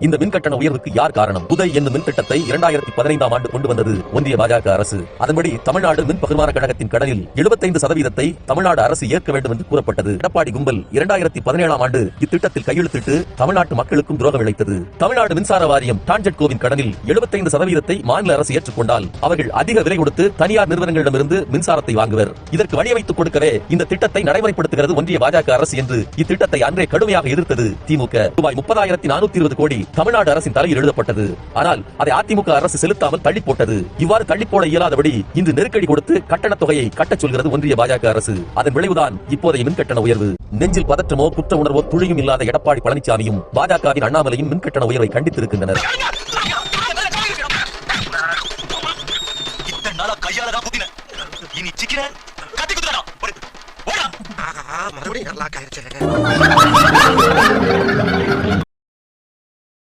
இந்த மின்கட்டண உயர்வுக்கு யார் காரணம்? புதை என்னும் மின் திட்டத்தை இரண்டாயிரத்தி பதினைந்தாம் ஆண்டு கொண்டு வந்தது ஒன்றிய பாஜக அரசு. அதன்படி தமிழ்நாடு மின் பகிர்மான கழகத்தின் கடனில் 75% சதவீதத்தை தமிழ்நாடு அரசு ஏற்க வேண்டும் என்று கூறப்பட்டது. எடப்பாடி கும்பல் இரண்டாயிரத்தி பதினேழாம் ஆண்டு இத்திட்டத்தில் கையெழுத்திட்டு தமிழ்நாட்டு மக்களுக்கும் துரோகம் இழைத்தது. தமிழ்நாடு மின்சார வாரியம் டான்ஜெட்கோவின் கடனில் 75% சதவீதத்தை மாநில அரசு ஏற்றுக்கொண்டால் அவர்கள் அதிக விலை கொடுத்து தனியார் நிறுவனங்களிடமிருந்து மின்சாரத்தை வாங்குவர். இதற்கு வழிவைத்துக் கொடுக்கவே இந்த திட்டத்தை நடைமுறைப்படுத்துகிறது ஒன்றிய பாஜக அரசு என்று இத்திட்டத்தை அன்றே கடுமையாக எதிர்த்தது திமுக ரூபாய் முப்பதாயிரத்தி நானூத்தி இருபது கோடி தமிழ்நாடு அரசின் தலையில் எழுதப்பட்டது. ஆனால் அதை அதிமுக அரசு செலுத்தாமல் தள்ளி போட்டது இவ்வாறு தள்ளி போட இயலாதபடி இன்று நெருக்கடி கொடுத்து கட்டணத் தொகையை கட்டச் சொல்கிறது ஒன்றிய பாஜக அரசு. அதன் விளைவுதான் இப்போதைய மின்கட்டண உயர்வு. நெஞ்சில் பதற்றமோ குற்ற உணர்வோ துளியும் இல்லாத எடப்பாடி பழனிசாமியும் பாஜகவின் அண்ணாமலையும் மின்கட்டண உயர்வை கண்டித்திருக்கின்றனர். இனி சிக்கின கத்தி குத்துறா ஓடா. மறுபடியும் நல்லா காயிருச்சு